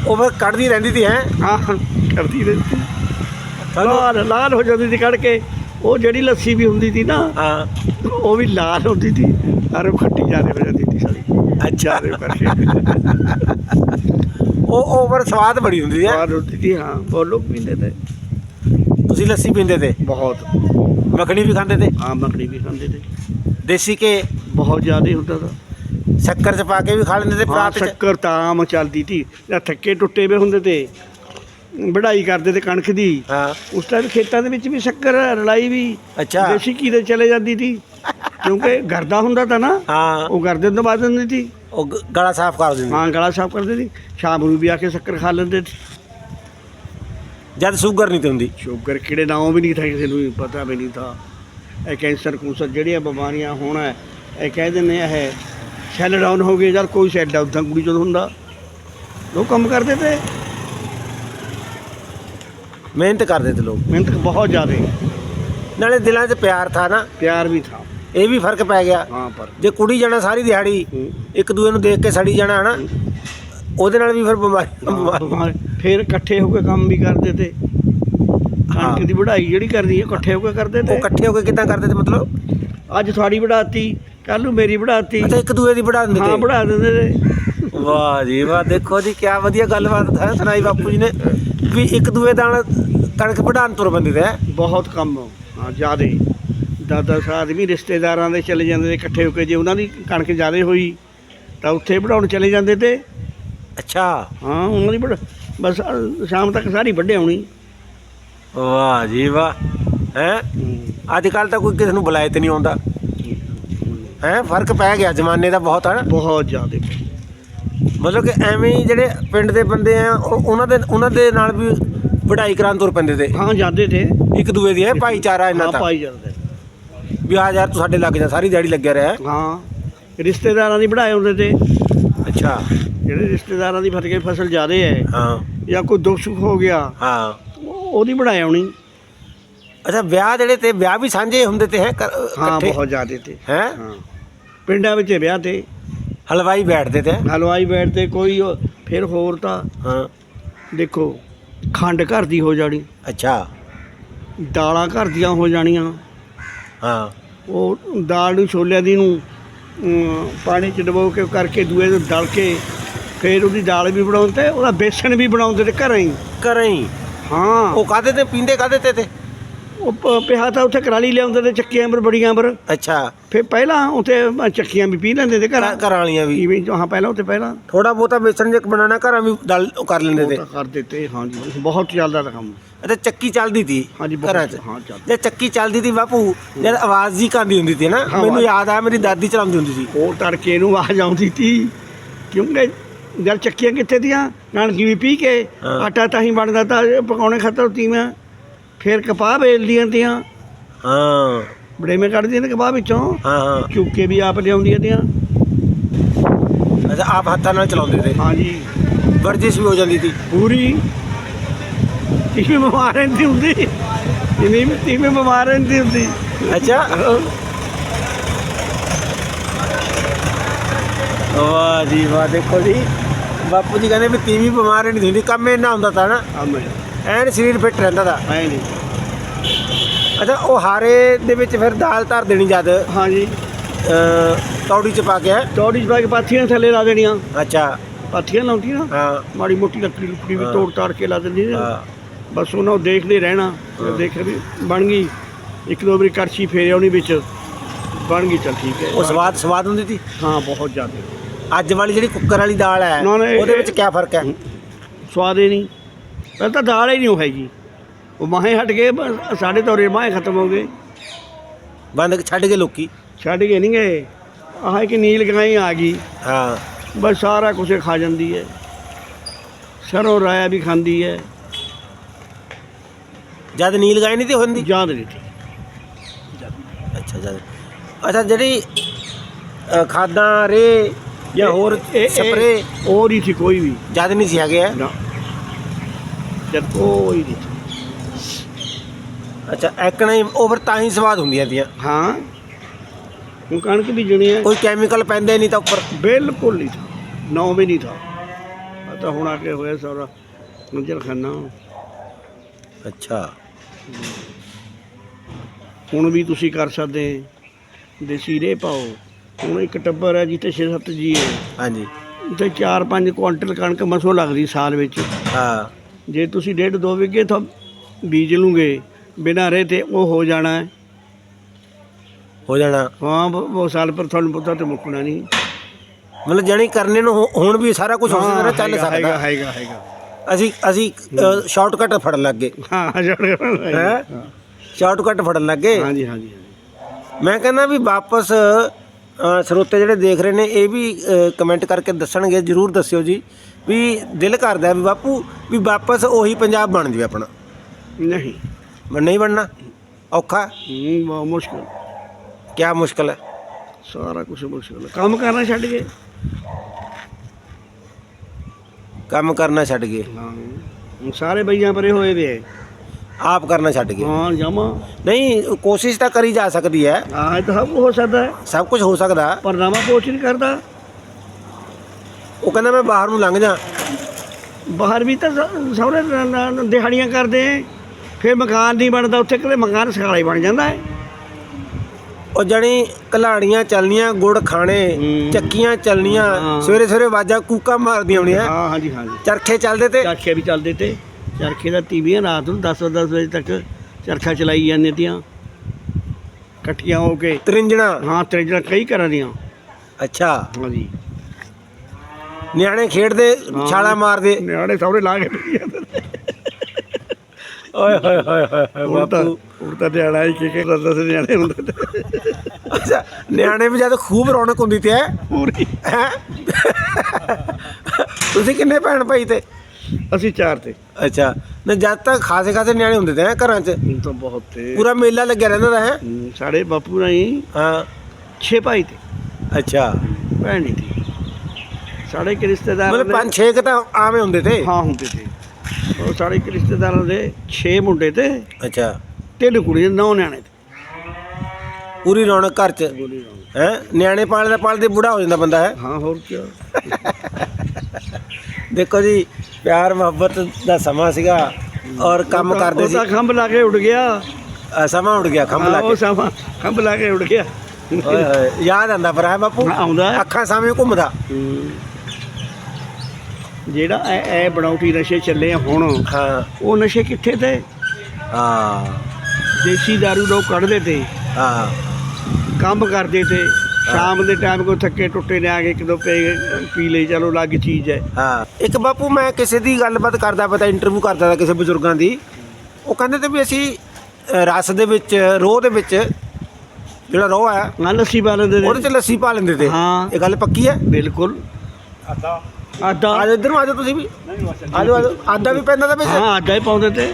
ਉਹ ਫਿਰ ਕੱਢਦੀ ਰਹਿੰਦੀ ਸੀ ਹੈ? ਹਾਂ ਕਰਦੀ ਰਹਿੰਦੀ। ਲਾਲ ਲਾਲ ਹੋ ਜਾਂਦੀ ਸੀ ਕੱਢ ਕੇ। ਉਹ ਜਿਹੜੀ ਲੱਸੀ ਵੀ ਹੁੰਦੀ ਸੀ ਨਾ ਹਾਂ। ਉਹ ਵੀ ਲਾਲ ਹੁੰਦੀ ਸੀ ਅਰੇ ਉਹ ਖੱਟੀ ਜਾਦੇ ਹੋ ਜਾਂਦੀ ਸੀ ਸਾਲੀ ਅੱਛਾ। ਉਹ ਓਵਰ ਸਵਾਦ ਬੜੀ ਹੁੰਦੀ ਹੈ? ਬਾਹਰ ਹੁੰਦੀ ਸੀ ਹਾਂ। ਬਹੁਤ ਲੋਕ ਪੀਂਦੇ ਤੇ। ਤੁਸੀਂ ਲੱਸੀ ਪੀਂਦੇ ਤੇ? ਬਹੁਤ। ਮੱਖਣੀ ਵੀ ਖਾਂਦੇ ਤੇ? ਆਮ ਮੱਖਣੀ ਵੀ ਖਾਂਦੇ ਤੇ। ਦੇਸੀ ਕੇ ਬਹੁਤ ਜ਼ਿਆਦਾ ਹੁੰਦਾ ਤਾਂ। ਸ਼ੱਕਰ ਚ ਪਾ ਕੇ ਵੀ ਖਾ ਲੈਂਦੇ ਤੇ ਹਾਂ ਪਰਾਤ ਚ? ਸ਼ੱਕਰ ਤਾਂ ਆਮ ਚੱਲਦੀ ਸੀ ਜਾਂ ਥੱਕੇ ਟੁੱਟੇ ਵੇ ਹੁੰਦੇ ਤੇ। ਵਢਾਈ ਕਰਦੇ ਤੇ ਕਣਕ ਦੀ। ਹਾਂ। ਉਸ ਟਾਈਮ ਖੇਤਾਂ ਦੇ ਵਿੱਚ ਵੀ ਸ਼ੱਕਰ ਰਲਾਈ ਵੀ। ਅੱਛਾ। ਦੇਸੀ ਘੀ ਦੇ ਚਲੇ ਜਾਂਦੀ ਸੀ ਕਿਉਂਕਿ ਗਰਦਾ ਹੁੰਦਾ ਤਾਂ ਨਾ। ਹਾਂ। ਉਹ ਗਰਦੇ ਤੋਂ ਬਾਅਦ ਦਿੰਦੀ ਸੀ ਉਹ ਗ- ਗਲਾ ਸਾਫ਼ ਕਰ ਦਿੰਦੇ। ਹਾਂ ਗਲਾ ਸਾਫ਼ ਕਰਦੇ ਸੀ ਸ਼ਾਮ ਨੂੰ ਵੀ ਆ ਕੇ ਸ਼ੱਕਰ ਖਾ ਲੈਂਦੇ ਸੀ ਜਦ ਸ਼ੂਗਰ ਨਹੀਂ ਤੇ ਹੁੰਦੀ। ਸ਼ੂਗਰ ਕਿਹੜੇ ਨਾਮ ਵੀ ਨਹੀਂ ਥਾ ਕਿਸੇ ਨੂੰ ਵੀ ਪਤਾ ਵੀ ਨਹੀਂ ਥਾ ਇਹ ਕੈਂਸਰ ਕੂਸਰ ਜਿਹੜੀਆਂ ਬਿਮਾਰੀਆਂ ਹੋਣਾ ਇਹ ਕਹਿ ਦਿੰਦੇ ਆ ਇਹ ਸੈੱਲ ਡਾਊਨ ਹੋ ਗਏ ਯਾਰ ਕੋਈ ਸੈੱਲ ਡਾਊਨ ਤਾਂ ਕੁੜੀ ਜਦੋਂ ਹੁੰਦਾ। ਉਹ ਕੰਮ ਕਰਦੇ ਤੇ। ਮਿਹਨਤ ਕਰਦੇ ਤੇ ਲੋਕ। ਮਿਹਨਤ ਬਹੁਤ ਜ਼ਿਆਦਾ। ਨਾਲੇ ਦਿਲਾਂ 'ਚ ਪਿਆਰ ਥਾ ਨਾ। ਪਿਆਰ ਵੀ ਥਾ। ਇਹ ਵੀ ਫ਼ਰਕ ਪੈ ਗਿਆ। ਹਾਂ ਪਰ ਜੇ ਕੁੜੀ ਜਾਣਾ ਸਾਰੀ ਦਿਹਾੜੀ। ਇੱਕ ਦੂਏ ਨੂੰ ਦੇਖ ਕੇ ਸੜੀ ਜਾਣਾ ਹਨਾ। ਉਹਦੇ ਨਾਲ ਵੀ ਫਿਰ ਬਿਮਾਰੀ ਬਿਮਾਰੀ- ਫਿਰ ਇਕੱਠੇ ਹੋ ਕੇ ਕੰਮ ਵੀ ਕਰਦੇ ਤੇ ਹਾਂ। ਕਣਕ ਦੀ ਵਢਾਈ ਜਿਹੜੀ ਕਰਨੀ ਹੈ ਇਕੱਠੇ ਹੋ ਕੇ ਕਰਦੇ ਉਹ ਤੇ ਇਕੱਠੇ ਹੋ ਕੇ ਕਿੱਦਾਂ ਕਰਦੇ ਤੇ ਮਤਲਬ? ਅੱਜ ਤੁਹਾਡੀ ਵਢਾਤੀ ਕੱਲ ਨੂੰ ਮੇਰੀ ਵਢਾਤੀ। ਅੱਛਾ ਇੱਕ ਦੂਏ ਦੀ ਵੜਾ ਦਿੰਦੇ ਹਾਂ ਤੇ। ਵਢਾ ਦਿੰਦੇ ਤੇ। ਵਾਹ ਜੀ ਵਾਹ ਦੇਖੋ ਜੀ ਕੀ ਵਧੀਆ ਗੱਲਬਾਤ ਹੈ ਸੁਣਾਈ ਬਾਪੂ ਜੀ ਨੇ ਵੀ ਇੱਕ ਦੂਏ ਨਾਲ ਕਣਕ ਵਢਾਉਣ ਤੁਰ ਬੰਦੇ ਹੈਂ। ਬਹੁਤ ਕੰਮ ਹਾਂ ਜ਼ਿਆਦੇ। ਦਾਦਾ ਸਾਧ ਵੀ ਰਿਸ਼ਤੇਦਾਰਾਂ ਦੇ ਚਲੇ ਜਾਂਦੇ ਤੇ ਇਕੱਠੇ ਹੋ ਕੇ ਜੇ ਉਹਨਾਂ ਦੀ ਕਣਕ ਜ਼ਿਆਦੇ ਹੋਈ ਤਾਂ ਉੱਥੇ ਵਢਾਉਣ ਚਲੇ ਜਾਂਦੇ ਤੇ। ਅੱਛਾ। ਹਾਂ ਉਹਨਾਂ ਦੀ ਵਢ ਬਸ ਸ਼ਾਮ ਤੱਕ ਸਾਰੀ ਵੱਢੇ ਆਉਣੀ ਵਾਹ ਜੀ ਵਾਹ। ਹੈ? ਅੱਜ ਕੱਲ ਤਾਂ ਕੋਈ ਕਿਸੇ ਨੂੰ ਬੁਲਾਏ ਤੇ ਨਹੀਂ ਆਉਂਦਾ। ਹੈ? ਫ਼ਰਕ ਪੈ ਗਿਆ ਜ਼ਮਾਨੇ ਦਾ ਬਹੁਤ ਹੈ ਨਾ ਬਹੁਤ ਜ਼ਿਆਦੇ। ਮਤਲਬ ਕਿ ਐਵੇਂ ਹੀ ਜਿਹੜੇ ਪਿੰਡ ਦੇ ਬੰਦੇ ਆ ਉਹ- ਉਹਨਾਂ ਦੇ ਉਹਨਾਂ ਦੇ ਨਾਲ ਵੀ ਵਢਾਈ ਕਰਾਂ ਤੁਰ ਪੈਂਦੇ ਤੇ। ਹਾਂ ਜਾਂਦੇ ਤੇ। ਇੱਕ ਦੂਏ ਦੀ ਹੈ? ਭਾਈਚਾਰਾ ਹਾਂ ਤਾਂ ਪਾਈ ਜਾਂਦੇ ਵੀ ਆ ਯਾਰ ਤੂੰ ਸਾਡੇ ਲੱਗ ਜਾ ਸਾਰੀ ਦਿਹਾੜੀ ਲੱਗਿਆ ਰਿਹਾ। ਹਾਂ। ਰਿਸ਼ਤੇਦਾਰਾਂ ਦੀ ਵਢਾਏ ਹੁੰਦੇ ਤੇ। ਅੱਛਾ। ਜਿਹੜੇ ਰਿਸ਼ਤੇਦਾਰਾਂ ਦੀ ਫਟ ਕੇ ਫਸਲ ਜ਼ਿਆਦੇ ਹੈ ਹਾਂ। ਜਾਂ ਕੋਈ ਦੁੱਖ ਸੁੱਖ ਹੋ ਗਿਆ ਹਾਂ। ਉਹ- ਉਹਦੀ ਵਢਾਏ ਆਉਣੀ। ਅੱਛਾ ਵਿਆਹ ਜਿਹੜੇ ਤੇ ਵਿਆਹ ਵੀ ਸਾਂਝੇ ਹੁੰਦੇ ਤੇ ਹੈ ਹਾਂ ਬਹੁਤ ਜ਼ਿਆਦੇ ਤੇ। ਹੈ? ਪਿੰਡਾਂ ਵਿੱਚ ਵਿਆਹ ਤੇ। ਹਲਵਾਈ ਬੈਠਦੇ ਤੇ ਹਲਵਾਈ ਬੈਠਦੇ ਕੋਈ ਫਿਰ ਹੋਰ ਤਾਂ ਹਾਂ। ਦੇਖੋ ਖੰਡ ਘਰ ਦੀ ਹੋ ਜਾਣੀ। ਅੱਛਾ। ਦਾਲਾਂ ਘਰ ਦੀਆਂ ਹੋ ਜਾਣੀਆਂ। ਹਾਂ। ਉਹ ਦਾਲ ਨੂੰ ਛੋਲਿਆਂ ਦੀ ਨੂੰ ਪਾਣੀ ਚ ਡਬੋ ਕੇ ਕਰਕੇ ਦੂਏ ਨੂੰ ਦਲ ਕੇ ਫਿਰ ਉਹਦੀ ਦਾਲ ਵੀ ਬਣਾਉਂਦੇ ਉਹਦਾ ਬੇਸਣ ਵੀ ਬਣਾਉਂਦੇ ਤੇ ਘਰਾਂ ਹੀ। ਕਰਾਂ ਹੀ? ਹਾਂ। ਉਹ ਕਾਦੇ ਤੇ? ਪੀਂਦੇ ਕਾਦੇ ਤੇ ਤੇ? ਉਹ ਪ- ਪਿਆ ਤਾਂ ਉੱਥੇ ਕਰਾਲੀ ਲਿਆਉਂਦੇ ਤੇ ਚੱਕੀਆਂ ਪਰ ਬੜੀਆਂ ਪਰ ਅੱਛਾ। ਫਿਰ ਪਹਿਲਾਂ ਉੱਥੇ ਚੱਕੀਆਂ ਵੀ ਪੀ ਲੈਂਦੇ ਤੇ ਘਰਾਂ। ਘਰਾਂ ਵਾਲੀਆਂ ਵੀ। ਇਵੇਂ ਹਾਂ ਪਹਿਲਾਂ ਉੱਥੇ ਪਹਿਲਾਂ। ਥੋੜਾ ਬਹੁਤਾ ਵੇਸਣ ਜੇ ਬਣਾਣਾ ਘਰਾਂ ਵੀ ਦਲ ਉਹ ਕਰ ਲੈਂਦੇ ਤੇ। ਉਹ ਤਾਂ ਕਰ ਦਿੱਤੇ ਹਾਂਜੀ। ਬਹੁਤ ਚੱਲਦਾ ਤਾ ਕੰਮ। ਅੱਛਾ ਚੱਕੀ ਚੱਲਦੀ ਤੀ ਹਾਂਜੀ ਬਹੁਤ ਘਰਾਂ 'ਚ? ਹਾਂ ਚੱਲ। ਜੇ ਚੱਕੀ ਚੱਲਦੀ ਤੀ ਬਾਪੂ ਜਦ ਆਵਾਜ਼ ਜੀ ਕਾਂਦੀ ਹੁੰਦੀ ਤੀ ਨਾ ਹਾਂ, ਮੈਨੂੰ ਆਵਾਜ਼। ਯਾਦ ਆ ਮੇਰੀ ਦਾਦੀ ਚਲਾਉਂਦੀ ਹੁੰਦੀ ਸੀ ਉਹ ਤੜਕੇ ਨੂੰ ਆਵਾਜ਼ ਆਉਂਦੀ ਤੀ ਕਿਉਂਕਿ ਜਦ ਚੱਕੀਆਂ ਕਿੱਥੇ ਦੀਆਂ? ਕਣਕ ਵੀ ਪੀ ਕੇ। ਹਾਂ। ਆਟਾ ਤਾਂ ਹੀ ਬਣਦਾ ਤਾਂ ਪਕਾਉਣੇ ਖਾਤਰ ਤੀਵੇਂ ਫਿਰ ਕਪਾਹ ਵੇਲਦੀਆਂ ਤੀਆਂ। ਹਾਂ। ਬੜੇ ਮੇ ਕੱਢਦੀਆਂ ਨੇ ਕਪਾਹ ਵਿੱਚੋਂ। ਹਾਂ ਹਾਂ। ਚੁੱਕੇ ਵੀ ਆਪ ਲਿਆਉਂਦੀਆਂ ਤੀਆਂ। ਅੱਛਾ ਆਪ ਹੱਥਾਂ ਨਾਲ ਚਲਾਉਂਦੇ ਤੇ। ਹਾਂਜੀ। ਵਰਜਿਸ਼ ਵੀ ਹੋ ਜਾਂਦੀ ਤੀ ਪੂਰੀ। ਤੀਵੇਂ ਬਿਮਾਰ ਰਹਿੰਦੀ ਹੁੰਦੀ। ਤੀਵੇਂ ਤੀਵੇਂ ਬਿਮਾਰ ਰਹਿੰਦੀ ਹੁੰਦੀ। ਅੱਛਾ। ਵਾਹ ਜੀ ਵਾਹ। ਦੇਖੋ ਜੀ। ਬਾਪੂ ਜੀ ਕਹਿੰਦੇ ਵੀ ਤੀਵੀਂ ਬਿਮਾਰ ਨਹੀਂ ਹੁੰਦੀ ਕੰਮ ਇੰਨਾ ਹੁੰਦਾ ਤਾਂ ਨਾ। ਆ ਮੈਂ ਐਨ ਸਰੀਰ ਫਿੱਟ ਰਹਿੰਦਾ ਤਾਂ। ਐ ਨਹੀਂ। ਅੱਛਾ ਉਹ ਹਾਰੇ ਦੇ ਵਿੱਚ ਫਿਰ ਦਾਲ ਧਰ ਦੇਣੀ ਜਦ। ਹਾਂਜੀ। ਤੌੜੀ ਚ ਪਾ ਕੇ? ਚੌੜੀ ਚ ਪਾ ਕੇ ਪਾਥੀਆਂ ਥੱਲੇ ਲਾ ਦੇਣੀਆਂ। ਅੱਛਾ। ਪਾਥੀਆਂ ਲਾਉਂਦੀਆਂ ਨਾ। ਹਾਂ। ਮਾੜੀ ਮੋਟੀ ਲੱਕੜੀ ਲੁਕੜੀ ਵੀ। ਤੋੜ ਤਾੜ ਕੇ ਲਾ ਦਿੰਦੀ ਨੇ। ਹਾਂ। ਬਸ ਉਹਨਾਂ ਨੂੰ ਦੇਖਦੇ ਰਹਿਣਾ। ਦੇਖ ਵੀ ਬਣ ਗਈ। ਇੱਕ ਦੋ ਵਾਰੀ ਕੜਛੀ ਫੇਰੇ ਉਹਨੇ ਵਿੱਚ। ਬਣ ਗਈ ਚਲ ਠੀਕ ਹੈ। ਉਹ ਸਵਾਦ ਸਵਾਦ ਹੁੰਦੀ ਸੀ? ਹਾਂ ਬਹੁਤ ਜ਼ਿਆਦਾ। ਅੱਜ ਵਾਲੀ ਜਿਹੜੀ ਕੁੱਕਰ ਵਾਲੀ ਦਾਲ ਹੈ ਨਾ, ਨਾ, ਇਹ- ਉਹਦੇ ਵਿੱਚ ਕੀ ਫ਼ਰਕ ਹੈ? ਸਵਾਦ ਹੀ ਨਹੀਂ। ਪਹਿਲਾਂ ਤਾਂ ਦਾਲ ਹੀ ਨਹੀਂ ਉਹ ਹੈਗੀ। ਉਹ ਮਾਹੇ ਹਟ ਗਏ ਬਸ ਸਾਡੇ ਤੌਰੇ ਮਾਹੇ ਖਤਮ ਹੋ ਗਏ। ਬੰਦ ਛੱਡ ਕੇ ਲੋਕੀ। ਛੱਡ ਕੇ ਨਹੀਂ ਗਏ। ਆਹ ਇੱਕ ਨੀਲ ਗਾਈ ਆ ਗਈ। ਹਾਂ। ਬਸ ਸਾਰਾ ਕੁਝ ਖਾ ਜਾਂਦੀ ਹੈ। ਸਰੋਂ ਰਾਇਆ ਵੀ ਖਾਂਦੀ ਹੈ। ਜਦ ਨੀਲ ਗਾय ਨਹੀਂ ਤੇ ਹੁੰਦੀ? ਯਾਦ ਨਹੀਂ ਤੀ ਅੱਛਾ ਜਦ ਅੱਛਾ ਜਿਹੜੀ ਅ, ਖਾਦਾਂ ਰੇ ਜਾਂ ਹੋਰ ਸਪਰੇ ਉਹ ਨਹੀਂ ਸੀ ਕੋਈ ਵੀ। ਜਦ ਨਹੀਂ ਸੀ ਹੈਗੇ ਨਾ। ਜਦ ਕੋਈ ਨਹੀਂ ਅੱਛਾ ਐਕਣਾ ਹੀ ਓਵਰ ਤਾਂ ਹੀ ਸਵਾਦ ਹੁੰਦੀਆਂ ਤੀਆਂ। ਹਾਂ। ਹੁਣ ਕਣਕ ਬੀਜਣੀ ਹੈ। ਕੋਈ ਕੈਮੀਕਲ ਪੈਂਦੇ ਨਹੀਂ ਤਾਂ ਉੱਪਰ। ਬਿਲਕੁਲ ਨਹੀਂ ਥਾ ਨਾ ਵੀ ਨਹੀਂ ਥਾ। ਤਾਂ ਹੁਣ ਆ ਕੇ ਹੋਇਆ ਸਾਰਾ। ਮੰਜਲ ਖਾਨਾ ਅੱਛਾ। ਹੁਣ ਵੀ ਤੁਸੀਂ ਕਰ ਸਕਦੇ ਦੇਸੀ ਰੇ ਪਾਓ। ਹੁਣ ਇੱਕ ਟੱਬਰ ਹੈ ਜਿੱਥੇ 6-7 ਜੀ ਹੈ। ਹਾਂਜੀ। ਤੇ 4-5 ਕੁਆਂਟਲ ਕਣਕ ਮਸੋਂ ਲੱਗਦੀ ਸਾਲ ਵਿੱਚ। ਹਾਂ। ਜੇ ਤੁਸੀਂ ਡੇਢ ਦੋ ਵਿਗੇ ਤਾਂ ਬੀਜ ਲੂਗੇ ਬਿਨਾਂ ਰੇ ਤੇ ਉਹ ਹੋ ਜਾਣਾ। ਹੈ ਹੋ ਜਾਣਾ। ਹਾਂ ਉਹ ਸਾਲ ਪਰ ਤੁਹਾਨੂੰ ਪਤਾ ਤੇ ਮੁੱਕਣਾ ਨਹੀਂ। ਮਤਲਬ ਜਾਣੀ ਕਰਨੇ ਨੂੰ ਹੁ- ਹੁਣ ਵੀ ਸਾਰਾ ਕੁਝ ਹੋ ਸਕਦਾ ਨਾ, ਚੱਲ ਹੈਗਾ, ਸਕਦਾ। ਹੈਗਾ ਹੈਗਾ ਅਸੀਂ ਅਸੀਂ ਸ਼ਾਰਟਕਟ ਫੜਨ ਲੱਗ ਗਏ। ਹਾਂ ਜੜ ਹੈ? ਸ਼ਾਰਟਕਟ ਫੜਨ ਲੱਗ ਗਏ। ਹਾਂਜੀ ਹਾਂਜੀ ਹਾਂਜੀ। ਮੈਂ ਕਹਿੰਦਾ ਵੀ ਵਾਪਸ ਸਰੋਤੇ ਜਿਹੜੇ ਦੇਖ ਰਹੇ ਨੇ ਇਹ ਵੀ ਕਮੈਂਟ ਕਰਕੇ ਦੱਸਣਗੇ ਜਰੂਰ ਦੱਸਿਓ ਜੀ। ਵੀ ਦਿਲ ਕਰਦਾ ਵੀ ਬਾਪੂ ਵੀ ਵਾਪਸ ਉਹੀ ਪੰਜਾਬ ਬਣ ਜਾਵੇ ਆਪਣਾ। ਨਹੀਂ। ਮੈਂ ਨਹੀਂ ਬਣਨਾ? ਔਖਾ? ਹੂੰ, ਬਹੁਤ ਮੁਸ਼ਕਿਲ। ਕਿਆ ਮੁਸ਼ਕਲ ਹੈ? ਸਾਰਾ ਕੁਝ ਮੁਸ਼ਕਿਲ ਹੈ। ਕੰਮ ਕਰਨਾ ਛੱਡ ਕੇ ਕੰਮ ਕਰਨਾ ਛੱਡ ਗਏ। ਹਾਂ। ਸਾਰੇ ਬਈਆਂ ਪਰੇ ਹੋਏ ਵੇ। ਆਪ ਕਰਨਾ ਛੱਡ ਗਏ ਹਾਂ ਜਮਾ। ਨਹੀਂ ਕੋਸ਼ਿਸ਼ ਤਾਂ ਕਰੀ ਜਾ ਸਕਦੀ ਹੈ। ਹਾਂ ਇਹ ਤਾਂ ਸਭ ਹੋ ਸਕਦਾ ਹੈ। ਸਭ ਕੁਝ ਹੋ ਸਕਦਾ। ਪਰ ਨਾਮਾ ਪੋਚ ਨਹੀਂ ਕਰਦਾ। ਉਹ ਕਹਿੰਦਾ ਮੈਂ ਬਾਹਰ ਨੂੰ ਲੰਘ ਜਾ। ਬਾਹਰ ਵੀ ਤਾਂ ਸ- ਸਹੁਰੇ ਨ- ਨ- ਦਿਹਾੜੀਆਂ ਕਰਦੇ ਹੈ। ਫਿਰ ਮਕਾਨ ਨਹੀਂ ਬਣਦਾ ਉੱਥੇ ਕਦੇ ਮਕਾਨ ਸਖਾਲਾ ਹੀ ਬਣ ਜਾਂਦਾ ਹੈ। ਉਹ ਜਣੀ ਕਲਾੜੀਆਂ ਚੱਲਣੀਆਂ ਗੁੜ ਖਾਣੇ ਹੂੰ। ਚੱਕੀਆਂ ਚੱਲਣੀਆਂ ਹਾਂ। ਸਵੇਰੇ ਸਵੇਰੇ ਵਾਜਾ ਕੂਕਾ ਮਾਰਦੀਆਂ ਹੋਣੀਆਂ। ਹਾਂ ਹਾਂਜੀ ਹਾਂਜੀ। ਚਰਖੇ ਚੱਲਦੇ ਤੇ। ਚਰਖੇ ਵੀ ਚੱਲਦੇ ਤੇ। ਚਰਖੇ ਦਾ ਤੀਵੀਆਂ ਰਾਤ ਨੂੰ 10 10 ਵਜੇ ਤੱਕ ਚਰਖਾ ਚਲਾਈ ਜਾਂਦੇ ਤੀਆਂ। ਇਕੱਠੀਆਂ ਹੋ ਕੇ। ਤਰਿੰਜਣਾ? ਹਾਂ ਤੇਜਾ ਕਈ ਘਰਾਂ ਦੀਆਂ। ਅੱਛਾ। ਹਾਂਜੀ। ਨਿਆਣੇ ਖੇਡਦੇ ਹਾਂ। ਛਾਲਾ ਮਾਰਦੇ। ਨਿਆਣੇ ਸਹੁਰੇ ਲਾ ਕੇ ਪਈ ਜਾਂਦੇ ਤੇ। ਓਏ ਹੋਏ ਹੋਏ ਹੋਏ ਹੁਣ ਤਾਂ ਬਾਪੂ। ਹੁਣ ਤਾਂ ਨਿਆਣਾ ਹੀ ਕਿ ਕਿ ਦਸ ਨਿਆਣੇ ਹੁੰਦੇ ਅੱਛਾ ਨਿਆਣੇ ਵੀ ਜਦ ਖੂਬ ਰੌਣਕ ਹੁੰਦੀ ਤੇ ਹੈ। ਪੂਰੀ। ਹੈਂ? ਤੁਸੀਂ ਕਿੰਨੇ ਭੈਣ ਭਾਈ ਤੇ? ਅਸੀਂ ਚਾਰ ਤੇ। ਅੱਛਾ। ਨਾ ਜਦ ਤੱਕ ਖਾਸੇ ਖਾਸੇ ਨਿਆਣੇ ਹੁੰਦੇ ਤੇ ਘਰਾਂ 'ਚ। ਹੁਣ ਤਾਂ ਬਹੁਤ ਤੇ। ਪੂਰਾ ਮੇਲਾ ਲੱਗਿਆ ਰਹਿੰਦਾ ਤਾਂ ਹੈ। ਸਾਡੇ ਬਾਪੂ ਨਹੀਂ ਹਾਂ। ਛੇ ਭਾਈ ਤੇ। ਅੱਛਾ। ਭੈਣ ਨਹੀਂ ਸੀ ਸਾਡੇ ਇੱਕ ਰਿਸ਼ਤੇਦਾਰ ਮਤਲਬ ਪੰਜ ਛੇ ਕੁ ਤਾਂ ਆਵੇਂ ਹੁੰਦੇ ਤੇ। ਹਾਂ ਹੁੰਦੇ ਤੇ। ਉਹ ਸਾਡੇ ਇੱਕ ਰਿਸ਼ਤੇਦਾਰਾਂ ਦੇ 6 ਮੁੰਡੇ ਤੇ। ਅੱਛਾ। ਤਿੰਨ ਕੁੜੀਆਂ ਨੌ ਨਿਆਣੇ ਤੇ। ਪੂਰੀ ਰੌਣਕ ਘਰ 'ਚ। ਹੈ? ਨਿਆਣੇ ਪਾਲਦਾ ਪਾਲਦੇ ਬੁੜਾ ਹੋ ਜਾਂਦਾ ਬੰਦਾ ਹੈ? ਹਾਂ ਹੋਰ ਕੀ ਦੇਖੋ ਜੀ ਪਿਆਰ ਮੁਹੱਬਤ ਦਾ ਸਮਾਂ ਸੀਗਾ ਔਰ ਕੰਮ ਕਰਦੇ ਸੀ ਉਹ ਤਾਂ ਖੰਭ ਲਾ ਕੇ ਉੱਡ ਗਿਆ। ਅ, ਸਮਾਂ ਉੱਡ ਗਿਆ ਖੰਭ ਹਾਂ, ਲਾ ਉਹ ਕੇ ਸਮਾਂ ਖੰਭ ਲਾ ਕੇ ਉੱਡ ਗਿਆ। ਓਏ ਹੋਏ ਯਾਦ ਆਂਦਾ ਪਰ ਹੈ ਬਾਪੂ? ਆਉਂਦਾ ਹੈ। ਅੱਖਾਂ ਸਾਹਮਣੇ ਘੁੰਮਦਾ। ਜਿਹੜਾ ਇਹ ਇਹ ਬਣਾਉਟੀ ਨਸ਼ੇ ਚੱਲੇ ਆ ਹੁਣ ਹਾਂ। ਉਹ ਨਸ਼ੇ ਕਿੱਥੇ ਤੇ? ਹਾਂ। ਦੇਸੀ दारू ਲੋਕ ਕੱਢਦੇ ਤੇ। ਹਾਂ। ਕੰਮ ਕਰਦੇ ਤੇ। ਸ਼ਾਮ ਦੇ ਟਾਈਮ ਕੋ ਥੱਕੇ ਟੁੱਟੇ ਨੇ ਆ ਕੇ ਇੱਕ ਦੋ ਪੀ ਪੀ ਲਈ ਚਲੋ ਅਲੱਗ ਚੀਜ਼ ਹੈ। ਹਾਂ। ਇੱਕ ਬਾਪੂ ਮੈਂ ਕਿਸੇ ਦੀ ਗੱਲਬਾਤ ਕਰਦਾ ਪਤਾ ਇੰਟਰਵਿਊ ਕਰਦਾ ਤਾ ਕਿਸੇ ਬਜ਼ੁਰਗਾਂ ਦੀ। ਉਹ ਕਹਿੰਦੇ ਤੇ ਵੀ ਅਸੀਂ ਰਸ ਦੇ ਵਿੱਚ ਰੋਹ ਦੇ ਵਿੱਚ ਜਿਹੜਾ ਰੋਹ ਹੈ ਨਾ ਲੱਸੀ ਪਾ ਲੈਂਦੇ ਉਹਦੇ ਨੇ ਚ ਲੱਸੀ ਪਾ ਲੈਂਦੇ ਤੇ। ਹਾਂ। ਇਹ ਗੱਲ ਪੱਕੀ ਹੈ? ਬਿਲਕੁਲ। ਆਦਾ ਆਦਾ ਆ ਇੱਧਰ ਨੂੰ ਆ ਜਾਓ ਤੁਸੀਂ ਵੀ। ਆ ਜਾਓ ਆ ਜਾਓ। ਆਦਾ ਵੀ ਪੈਂਦਾ ਤਾਂ ਵਿੱਚ। ਹਾਂ ਆਦਾ ਹੀ ਪਾਉਂਦੇ ਤੇ।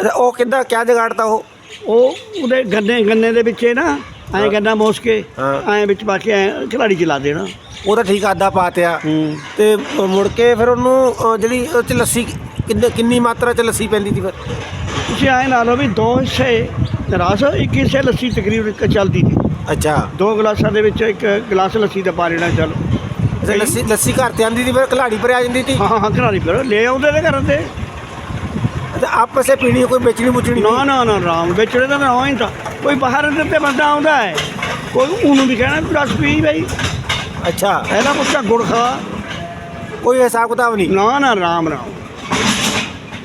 ਅੱਛਾ ਉਹ ਕਿੱਦਾਂ ਕਿਆ ਜਗਾੜਤਾ ਉਹ? ਉਹ ਉਹਦੇ ਗੰਨੇ ਗੰਨੇ ਦੇ ਵਿੱਚੇ ਨਾ ਐਂ ਗੰਨਾ ਮੋਸ ਕੇ ਹਾਂ। ਐਂ ਵਿੱਚ ਪਾ ਕੇ ਐਂ ਖਿਲਾੜੀ ਚਲਾ ਦੇਣਾ। ਉਹ ਤਾਂ ਠੀਕ ਆਦਾ ਪਾਤਿਆ ਹੂੰ। ਤੇ ਮੁੜ ਕੇ ਫਿਰ ਉਹਨੂੰ ਜਿਹੜੀ ਉਹ ਚ ਲੱਸੀ ਕਿੰਨੇ ਕਿੰਨੀ ਮਾਤਰਾ ਚ ਲੱਸੀ ਪੈਂਦੀ ਸੀ ਫਿਰ? ਤੁਸੀਂ ਐਂ ਲਾ ਲਓ ਵੀ ਦੋ ਹਿੱਸੇ ਰਸ ਇੱਕ ਹਿੱਸੇ ਲੱਸੀ ਤਕਰੀਬਨ ਇੱਕ ਚੱਲਦੀ ਸੀ। ਅੱਛਾ। ਦੋ ਗਲਾਸਾਂ ਦੇ ਵਿੱਚ ਇੱਕ ਗਲਾਸ ਲੱਸੀ ਦਾ ਪਾ ਲੈਣਾ ਚੱਲ। ਅੱਛਾ ਲੱਸੀ ਲੱਸੀ ਘਰ ਤੇ ਆਂਦੀ ਸੀ ਫਿਰ ਖਿਲਾੜੀ ਪਰ ਆ ਜਾਂਦੀ ਸੀ? ਹਾਂ ਹਾਂ ਖਿਲਾੜੀ ਫਿਰ ਲੈ ਆਉਂਦੇ ਨੇ ਘਰਾਂ ਤੇ। ਅੱਛਾ ਆਪਸੇ ਪੀਣੀ ਕੋਈ ਵੇਚਣੀ ਮੁਚਣੀ ਨਾ ਨਾ ਨਾ ਰਾਮ ਵੇਚਣੇ ਦਾ ਨਾ ਹੀ ਤਾਂ। ਕੋਈ ਬਾਹਰ ਦੇ ਤੇ ਬੰਦਾ ਆਉਂਦਾ ਹੈ ਕੋਈ ਉਹਨੂੰ ਵੀ ਕਹਿਣਾ ਵੀ ਰਸ ਪੀ ਬਈ। ਅੱਛਾ। ਇਹਦਾ ਪੁੱਛਾ ਗੁੜ ਖਾ। ਕੋਈ ਹਿਸਾਬ ਕਿਤਾਬ ਨਹੀਂ? ਨਾ ਨਾ ਰਾਮ ਰਾਮ।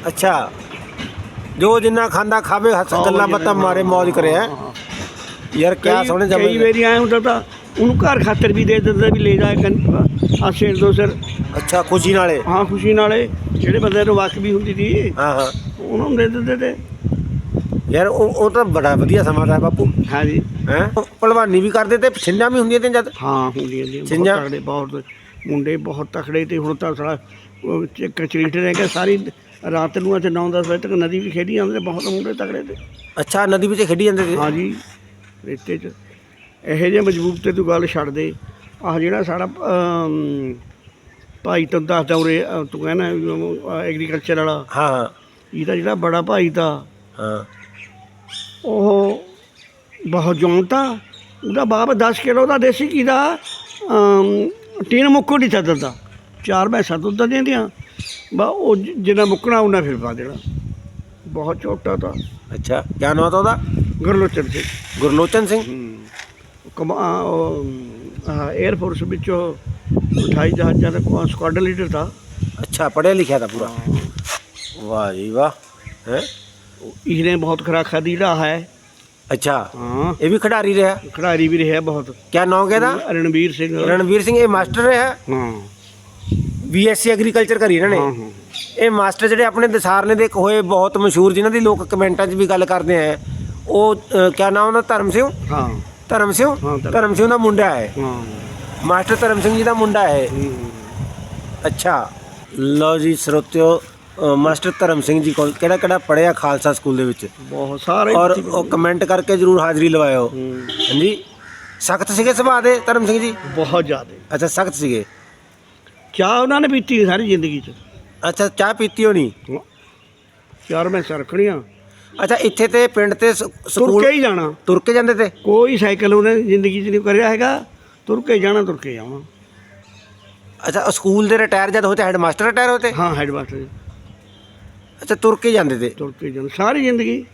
ਅੱਛਾ। ਜੋ ਜਿੰਨਾ ਖਾਂਦਾ ਖਾਵੇ ਹੱਸ ਗੱਲਾਂ ਬਾਤਾਂ ਮਾਰੇ ਮौज ਕਰੇ ਹੈ। ਯਾਰ ਕਿਆ ਕਈ- ਸੋਹਣੇ ਕਈ ਜਮੇ ਵਾਰੀ ਆਏ ਹੁੰਦਾ ਤਾਂ ਉਹਨੂੰ ਘਰ ਖਾਤਰ ਵੀ ਦੇ ਦਿੰਦਾ ਵੀ ਲੈ ਜਾ ਆ ਸਿਰ ਦੋ ਸਿਰ। ਅੱਛਾ ਖੁਸ਼ੀ ਨਾਲੇ। ਹਾਂ ਖੁਸ਼ੀ ਨਾਲੇ। ਜਿਹੜੇ ਬੰਦੇ ਨੂੰ ਵਕ ਵੀ ਹੁੰਦੀ ਸੀ ਹਾਂ ਹਾਂ। ਉਹਨਾਂ ਨੂੰ ਦੇ ਦਿੰਦੇ ਤੇ ਯਾਰ ਉਹ ਉਹ ਤਾਂ ਬੜਾ ਵਧੀਆ ਸਮਾਂ ਦਾ ਬਾਪੂ। ਹਾਂਜੀ। ਹੈ? ਭਲਵਾਨੀ ਵੀ ਕਰਦੇ ਤੇ ਛਿੰਝਾਂ ਵੀ ਹੁੰਦੀਆਂ ਤੇ ਜਦ। ਹਾਂ ਹੁੰਦੀਆਂ ਨੇ। ਸਿੰਘਾਂ? ਤਕੜੇ ਬਹੁਤ। ਮੁੰਡੇ ਬਹੁਤ ਤਕੜੇ ਤੇ ਹੁਣ ਤਾਂ ਸਾਲਾ ਕਚਰੀਟ ਰਹਿ ਗਿਆ ਸਾਰੀ ਰਾਤ ਨੂੰ ਅਤੇ 9-10 ਵਜੇ ਤੱਕ ਨਦੀ ਵੀ ਖੇਡੀ ਜਾਂਦੇ ਬਹੁਤ ਮੁੰਡੇ ਤਕੜੇ ਤੇ। ਅੱਛਾ ਨਦੀ ਵਿੱਚ ਖੇਡੀ ਜਾਂਦੇ ਸੀ ਹਾਂਜੀ। ਰੇਤੇ 'ਚ। ਇਹੋ ਜਿਹੇ ਮਜ਼ਬੂਤ ਤੇ ਤੂੰ ਗੱਲ ਛੱਡ ਦੇ। ਆਹ ਜਿਹੜਾ ਸਾਡਾ ਭਾਈ ਤੈਨੂੰ ਦੱਸਦਾ ਉਰੇ ਤੂੰ ਕਹਿੰਦਾ ਐਗਰੀਕਲਚਰ ਵਾਲਾ। ਹਾਂ। ਇਹਦਾ ਜਿਹੜਾ ਬੜਾ ਭਾਈ ਤਾਂ। ਹਾਂ। ਉਹ ਬਹੁਤ ਜਾਣਤਾ ਉਹਦਾ ਬਾਪ 10 ਕਿਲੋ ਦਾ ਦੇਸੀ ਘੀ ਦਾ ਟੀਨ ਮੁੱਕੂ ਨਹੀਂ ਚੱਲਦਾ ਚਾਰ ਭੈਂਸਾਂ ਦੁੱਧ ਦਿੰਦੀਆਂ ਬਾ ਉਹ ਜਿੰਨਾ ਮੁੱਕਣਾ ਉਹਨਾਂ ਫਿਰ ਪਾ ਦੇਣਾ। ਬਹੁਤ ਛੋਟਾ ਤਾਂ। ਅੱਛਾ ਕਿਆ ਨਾਮ ਤਾਂ ਉਹਦਾ? ਗੁਰਲੋਚਨ ਸਿੰਘ। ਗੁਰਲੋਚਨ ਸਿੰਘ? ਕਮਾ 에ਅਰ ਫੋਰਸ ਵਿੱਚੋਂ 28 ਜਹਾਜ਼ਾਂ ਦਾ ਕੋ ਸਕਾਡ ਲੀਡਰ था ਅੱਛਾ ਪੜ੍ਹਿਆ ਲਿਖਿਆ ਤਾਂ ਪੂਰਾ। ਵਾਹ ਜੀ ਵਾਹ। ਹੈ? ਇਹਨੇ ਬਹੁਤ ਖਰਾ ਖਾਦੀ ਜਿਹੜਾ ਹੈ। ਅੱਛਾ। ਇਹ ਵੀ ਖਿਡਾਰੀ ਰਿਹਾ? ਖਿਡਾਰੀ ਵੀ ਰਿਹਾ ਬਹੁਤ। ਕੀ ਨਾਮ ਹੈ ਰਣਵੀਰ ਸਿੰਘ। ਰਣਵੀਰ ਸਿੰਘ ਇਹ ਮਾਸਟਰ ਰਿਹਾ? ਹਾਂ। ਬੀਐਸਸੀ ਐਗਰੀਕਲਚਰ ਕਰੀ ਇਹਨਾਂ ਨੇ? ਇਹ ਮਾਸਟਰ ਜਿਹੜੇ ਆਪਣੇ ਦਸਾਰ ਨੇ ਦੇ ਹੋਏ ਬਹੁਤ ਮਸ਼ਹੂਰ ਜਿਨ੍ਹਾਂ ਦੀ ਲੋਕ ਕਮੈਂਟਾਂ 'ਚ ਵੀ ਗੱਲ ਕਰਦੇ ਆ। ਉਹ ਕਿਆ ਨਾਮ ਉਹਨਾਂ ਧਰਮ ਸਿੰਘ? ਹਾਂ। ਧਰਮ ਸਿੰਘ? ਧਰਮ ਸਿੰਘ ਦਾ ਮੁੰਡਾ ਹੈ। ਮਾਸਟਰ ਧਰਮ ਸਿੰਘ ਜੀ ਦਾ ਮੁੰਡਾ ਹੈ। ਅੱਛਾ। ਲਓ ਜੀ ਸਰੋਤਿਓ ਮਾਸਟਰ ਧਰਮ ਸਿੰਘ ਜੀ ਕੋਲ ਕਿਹੜਾ ਕਿਹੜਾ ਪੜਿਆ ਖਾਲਸਾ ਸਕੂਲ ਦੇ ਵਿੱਚ? ਬਹੁਤ ਸਾਰੇ ਔਰ ਉਹ ਕਮੈਂਟ ਕਰਕੇ ਜਰੂਰ ਹਾਜ਼ਰੀ ਲਵਾਇਓ। ਹੂੰ, ਹਾਂਜੀ? ਸਖਤ ਸੀਗੇ ਸੁਭਾਅ ਦੇ ਧਰਮ ਸਿੰਘ ਜੀ? ਬਹੁਤ ਜ਼ਿਆਦੇ। ਅੱਛਾ ਸਖਤ ਸੀਗੇ। ਚਾਹ ਉਹਨਾਂ ਨੇ ਪੀਤੀ ਸਾਰੀ ਜ਼ਿੰਦਗੀ ਚ। ਅੱਛਾ ਚਾਹ ਪੀਤੀ ਹੋਣੀ? ਯਾਰ ਮੈਂ ਸਰਖਣੀਆਂ ਅੱਛਾ ਇੱਥੇ ਤੇ ਪਿੰਡ ਤੇ ਸ- ਤੁਰ ਕੇ ਜਾਣਾ। ਤੁਰ ਕੇ ਜਾਂਦੇ ਤੇ? ਕੋਈ ਸਾਈਕਲ ਉਹਨੇ ਜ਼ਿੰਦਗੀ ਚ ਨਹੀਂ ਕਰਿਆ ਹੈਗਾ। ਤੁਰ ਕੇ ਜਾਣਾ ਤੁਰ ਕੇ ਆਉਣਾ। ਅੱਛਾ ਸਕੂਲ ਦੇ ਰਿਟਾਇਰ ਜਦ ਹੋਤੇ ਹੈਡ ਰਿਟਾਇਰ ਹੋਤੇ ਹਾਂ ਹੈਡਮਾਸਟਰ ਜੀ। ਅੱਛਾ ਤੁਰ ਕੇ ਜਾਂਦੇ ਤੇ? ਤੁਰ ਕੇ ਜਾਣਾ ਸਾਰੀ ਜ਼ਿੰਦਗੀ।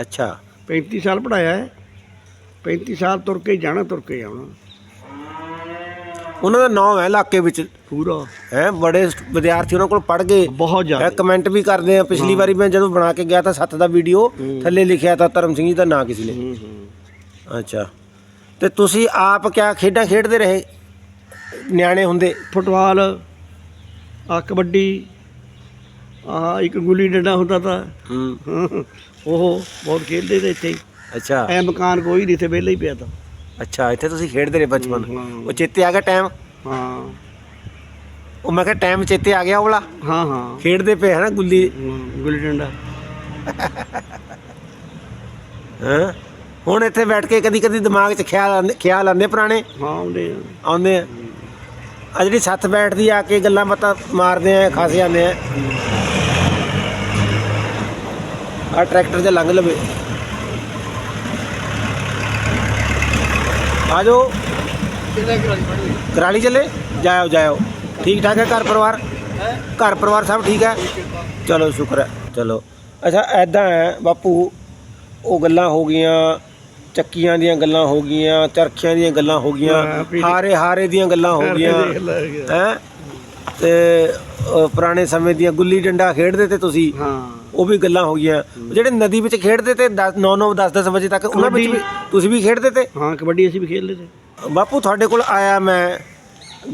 ਅੱਛਾ। 35 ਸਾਲ ਪੜਾਇਆ ਹੈ। 35 ਸਾਲ ਤੁਰ ਕੇ ਜਾਣਾ ਤੁਰ ਕੇ ਆਉਣਾ। ਉਹਨਾਂ ਦਾ ਨਾਮ ਹੈ ਇਲਾਕੇ ਵਿੱਚ? ਪੂਰਾ। ਹੈ ਬੜੇ ਵਿਦਿਆਰਥੀ ਉਹਨਾਂ ਕੋਲ ਪੜ ਗਏ। ਬਹੁਤ ਜ਼ਿਆਦਾ। ਕਮੈਂਟ ਵੀ ਕਰਦੇ ਆ। ਪਿਛਲੀ ਵਾਰੀ ਮੈਂ ਜਦੋਂ ਬਣਾ ਕੇ ਗਿਆ ਤਾਂ ਸੱਤ ਦਾ ਵੀਡੀਓ ਥੱਲੇ ਲਿਖਿਆ ਤਾਂ ਧਰਮ ਸਿੰਘ ਜੀ ਦਾ ਨਾਂ ਕਿਸੇ ਨੇ। ਅੱਛਾ। ਤੇ ਤੁਸੀਂ ਆਪ ਕਿਆ ਖੇਡਾਂ ਖੇਡਦੇ ਰਹੇ? ਨਿਆਣੇ ਹੁੰਦੇ। ਫੁੱਟਬਾਲ ਆ ਕਬੱਡੀ ਆ ਇੱਕ ਗੁੱਲੀ ਡੰਡਾ ਹੁੰਦਾ ਤਾਂ। ਹੂੰ। ਉਹ ਬਹੁਤ ਖੇਡਦੇ ਤੇ ਇੱਥੇ। ਹੀ। ਅੱਛਾ। ਐ ਮਕਾਨ ਕੋਈ ਨਹੀਂ ਤੇ ਵਿਹਲਾ ਹੀ ਪਿਆ ਤਾਂ। ਅੱਛਾ ਇੱਥੇ ਤੁਸੀਂ ਖੇਡਦੇ ਰਹੇ ਬਚਪਨ। ਹਾਂ। ਉਹ ਚੇਤੇ ਆ ਗਿਆ ਟਾਈਮ ਹਾਂ। ਉਹ ਮੈਂ ਕਿਹਾ ਟਾਈਮ ਚੇਤੇ ਆ ਗਿਆ ਉਹ ਵਾਲਾ? ਹਾਂ ਹਾਂ। ਖੇਡਦੇ ਪਏ ਹਨਾ ਗੁੱਲੀ? ਹੂੰ, ਗੁੱਲੀ ਡੰਡਾ। ਹਾਂ? ਹੁਣ ਇੱਥੇ ਬੈਠ ਕੇ ਕਦੀ ਕਦੀ ਦਿਮਾਗ 'ਚ ਖਿਆਲ ਆਉਂਦੇ ਖਿਆਲ ਆਉਂਦੇ ਪੁਰਾਣੇ? ਹਾਂ ਆਉਂਦੇ ਆ। ਆਉਂਦੇ ਆ। ਆ ਜਿਹੜੀ ਸੱਤ ਬੈਠਦੀ ਆ ਕੇ ਗੱਲਾਂ ਬਾਤਾਂ ਮਾਰਦੇ ਆ ਖਾਸੇ ਜਾਂਦੇ ਆ। ਆ ਟਰੈਕਟਰ ਦੇ ਲੰਘ ਲਵੇ। ਆ ਜਾਓ। ਕਰਾਲੀ ਚੱਲੇ? ਜਾਇਓ ਜਾਇਓ। ਠੀਕ ਠਾਕ ਹੈ ਘਰ ਪਰਿਵਾਰ? ਘਰ ਪਰਿਵਾਰ ਸਭ ਠੀਕ ਹੈ? ਚਲੋ ਸ਼ੁਕਰ ਹੈ। ਚਲੋ। ਅੱਛਾ ਐਦਾਂ ਹੈ ਬਾਪੂ ਉਹ ਗੱਲਾਂ ਹੋ ਗਈਆਂ ਚੱਕੀਆਂ ਦੀਆਂ ਗੱਲਾਂ ਹੋ ਗਈਆਂ ਚਰਖਿਆਂ ਦੀਆਂ ਗੱਲਾਂ ਹੋ ਗਈਆਂ ਹਾਰੇ ਹਾਰੇ ਦੀਆਂ ਗੱਲਾਂ ਹੋ ਗਈਆਂ। ਹੈ ਤੇ ਪੁਰਾਣੇ ਸਮੇਂ ਦੀਆਂ ਗੁੱਲੀ ਡੰਡਾ ਖੇਡਦੇ ਤੇ ਤੁਸੀਂ? ਹਾਂ। ਉਹ ਵੀ ਗੱਲਾਂ ਹੋ ਗਈਆਂ। ਜਿਹੜੇ ਨਦੀ ਵਿੱਚ ਖੇਡਦੇ ਤੇ 9 9 10 10 ਵਜੇ ਤੱਕ ਉਹਨਾਂ ਵਿੱਚ ਵੀ ਤੁਸੀਂ ਵੀ ਖੇਡਦੇ ਤੇ? ਹਾਂ ਕਬੱਡੀ ਅਸੀਂ ਵੀ ਖੇਡਦੇ ਤੇ। ਬਾਪੂ ਤੁਹਾਡੇ ਕੋਲ ਆਇਆ ਮੈਂ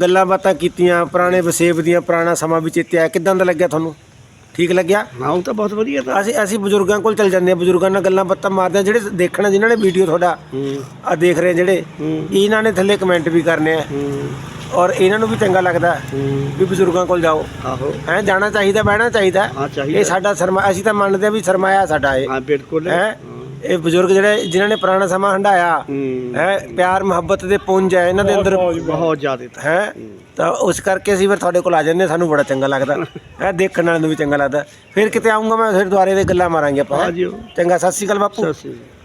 ਗੱਲਾਂ ਬਾਤਾਂ ਕੀਤੀਆਂ ਪੁਰਾਣੇ ਵਸੇਬ ਦੀਆਂ ਪੁਰਾਣਾ ਸਮਾਂ ਵੀ ਚੇਤੇ ਆਇਆ। ਕਿਦਾਂ ਦਾ ਲੱਗਿਆ ਤੁਹਾਨੂੰ? ਠੀਕ ਲੱਗਿਆ? ਹਾਂ ਉਹ ਤਾਂ ਬਹੁਤ ਵਧੀਆ ਤਾਂ। ਅਸੀਂ ਅਸੀਂ ਬਜ਼ੁਰਗਾਂ ਕੋਲ ਚੱਲ ਜਾਂਦੇ ਹਾਂ ਬਜ਼ੁਰਗਾਂ ਨਾਲ ਗੱਲਾਂ ਬਾਤਾਂ ਮਾਰਦੇ ਹਾਂ। ਜਿਹੜੇ ਦੇਖਣਾ ਜਿਨ੍ਹਾਂ ਨੇ ਵੀਡੀਓ ਤੁਹਾਡਾ ਆ ਦੇਖ ਰਹੇ ਜਿਹੜੇ ਇਹਨਾਂ ਨੇ ਥੱਲੇ ਕਮੈਂਟ ਵੀ ਕਰਨੇ ਆ। ਔਰ ਇਹਨਾਂ ਨੂੰ ਵੀ ਚੰਗਾ ਲੱਗਦਾ ਹੂੰ ਵੀ ਬਜ਼ੁਰਗਾਂ ਕੋਲ ਜਾਓ। ਆਹੋ। ਹੈ ਜਾਣਾ ਚਾਹੀਦਾ ਬਹਿਣਾ ਚਾਹੀਦਾ ਹਾਂ। ਚਾਹੀਦਾ ਇਹ ਸਾਡਾ ਸਰਮਾ ਅਸੀਂ ਤਾਂ ਮੰਨਦੇ ਆ ਵੀ ਸਰਮਾਇਆ ਸਾਡਾ ਇਹ। ਹਾਂ ਬਿਲਕੁਲ। ਹੈ ਇਹ ਬਜ਼ੁਰਗ ਜਿਹੜੇ ਜਿਨ੍ਹਾਂ ਨੇ ਪੁਰਾਣਾ ਸਮਾਂ ਹੰਡਾਇਆ ਹੂੰ। ਹੈ ਪਿਆਰ ਮੁਹੱਬਤ ਦੇ ਪੁੰਜ ਹੈ ਇਹਨਾਂ ਦੇ ਅੰਦਰ ਬਹੁਤ ਜ਼ਿਆਦਾ। ਹੈ ਤਾਂ ਉਸ ਕਰਕੇ ਅਸੀਂ ਫਿਰ ਤੁਹਾਡੇ ਕੋਲ ਆ ਜਾਂਦੇ ਹਾਂ, ਸਾਨੂੰ ਬੜਾ ਚੰਗਾ ਲੱਗਦਾ। ਹੈ ਦੇਖਣ ਵਾਲਿਆਂ ਨੂੰ ਵੀ ਚੰਗਾ ਲੱਗਦਾ। ਫਿਰ ਕਿਤੇ ਆਉਂਗਾ ਮੈਂ ਫਿਰ ਦੁਆਰੇ ਦੇ ਗੱਲਾਂ ਮਾਰਾਂਗੇ ਆਪਾਂ ਹੈਂ। ਚੰਗਾ ਸਤਿ ਸ਼੍ਰੀ ਅਕਾਲ ਬਾਪੂ। ਸਤਿ ਸ੍ਰੀ ਅਕਾਲ।